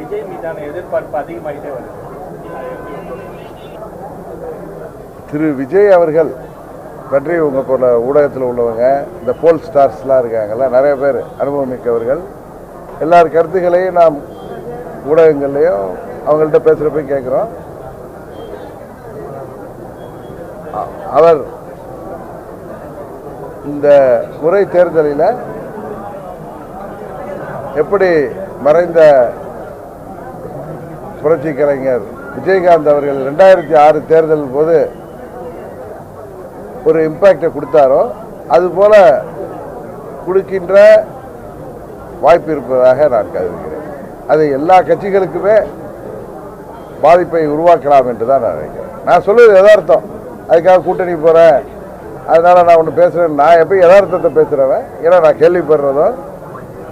விஜய் மீதான எதிர்பார்ப்பு அதிகமாகிட்டே வருது. திரு விஜய் அவர்கள் பற்றி உங்கள் போல ஊடகத்தில் உள்ளவங்க இந்த போல் ஸ்டார்ஸ்லாம் இருக்காங்கல்ல நிறைய பேர் அனுபவம் மிக்கவர்கள். எல்லார் கருத்துக்களையும் நாம் ஊடகங்கள்லையும் அவங்கள்ட்ட பேசுகிறப்ப கேட்குறோம். அவர் இந்த முறை தேர்தலில் எப்படி மறைந்த புரட்சி கலைஞர் விஜயகாந்த் அவர்கள் ரெண்டாயிரத்தி ஆறு தேர்தல் போது ஒரு இம்பேக்டை கொடுத்தாரோ அதுபோல கொடுக்கின்ற வாய்ப்பு இருப்பதாக நான் கருதுகிறேன். அது எல்லா கட்சிகளுக்குமே பாதிப்பை உருவாக்கலாம் என்று தான் நான் நினைக்கிறேன். நான் சொல்லுவது எதார்த்தம் அதுக்காக கூட்டணி போகிறேன் அதனால் நான் ஒன்று பேசுகிறேன் நான் எப்போ யதார்த்தத்தை பேசுகிறவன் ஏன்னா நான் கேள்விப்படுறதும்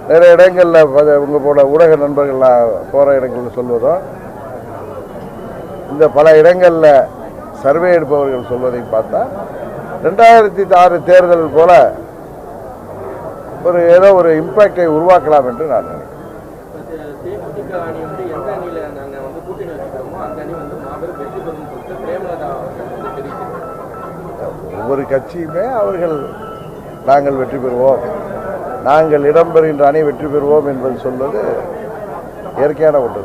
நிறைய இடங்களில் உங்கள் போல ஊடக நண்பர்கள் நான் போகிற இடங்களில் சொல்வதும் இந்த பல இடங்களில் சர்வே எடுப்பவர்கள் சொல்வதை பார்த்தா ரெண்டாயிரத்தி ஆறு தேர்தல் போல ஒரு ஏதோ ஒரு இம்பேக்டை உருவாக்கலாம் என்று நான் நினைக்கிறேன். ஒவ்வொரு கட்சியுமே அவர்கள் நாங்கள் வெற்றி பெறுவோம். நாங்கள் இடம்பெறுகின்ற அணி வெற்றி பெறுவோம் என்பது சொல்வது இயற்கையான ஒன்று